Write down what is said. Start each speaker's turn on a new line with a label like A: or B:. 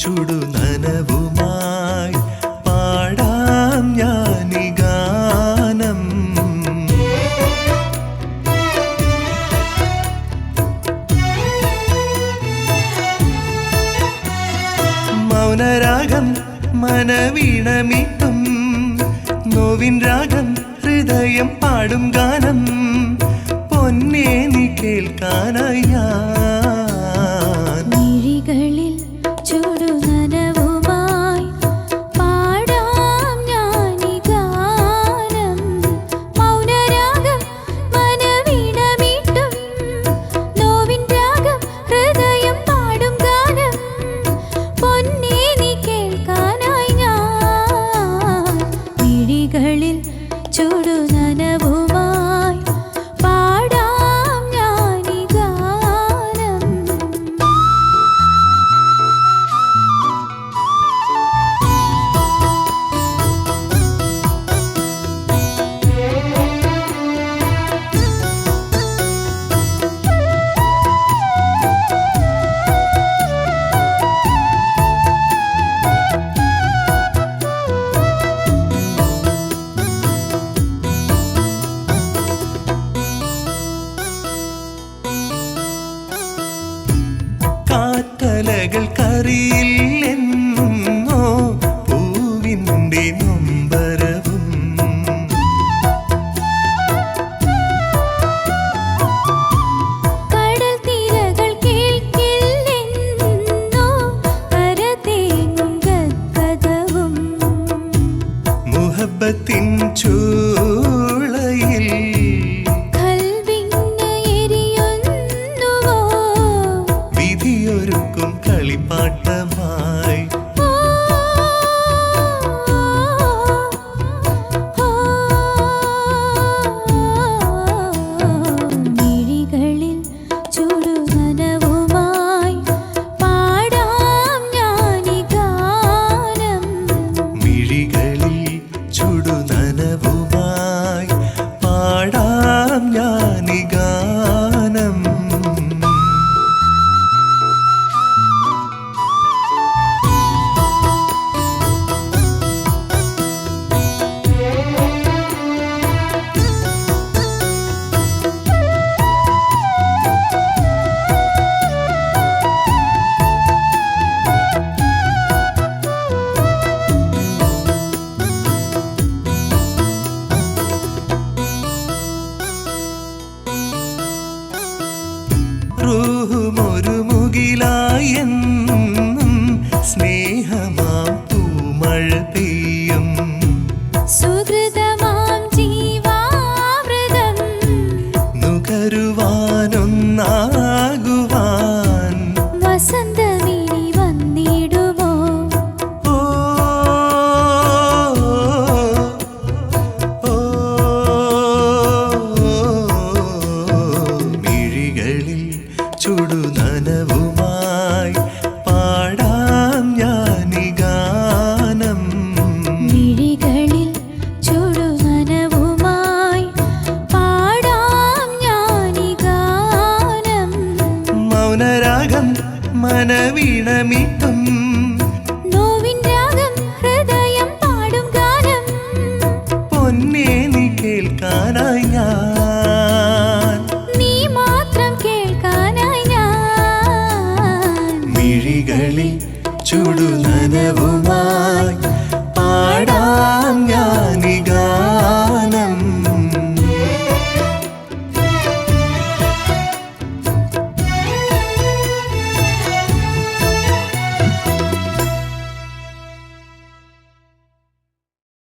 A: ചുടു നനവുമായി പാടാം ഞാനി ഗാനം. മൗനരാഗം മനവീണമീട്ടും നോവിൻ രാഗം ഹൃദയം പാടും ഗാനം. പൊന്നേ നീ കേൾക്കാനായി చూడు
B: ననభూ മലകൾ കറിയില്ലെന്നോ പൂവിന്റെ നൊമ്പരവും. മുഹബത്തിൻ മനവിണമിട്ടും നോവിൻ രാഗം ഹൃദയം പാടും ഗാനം. പൊന്നേ നീ കേൾക്കാനായി ഞാൻ. ചുടുനനവുമായി പാടാ.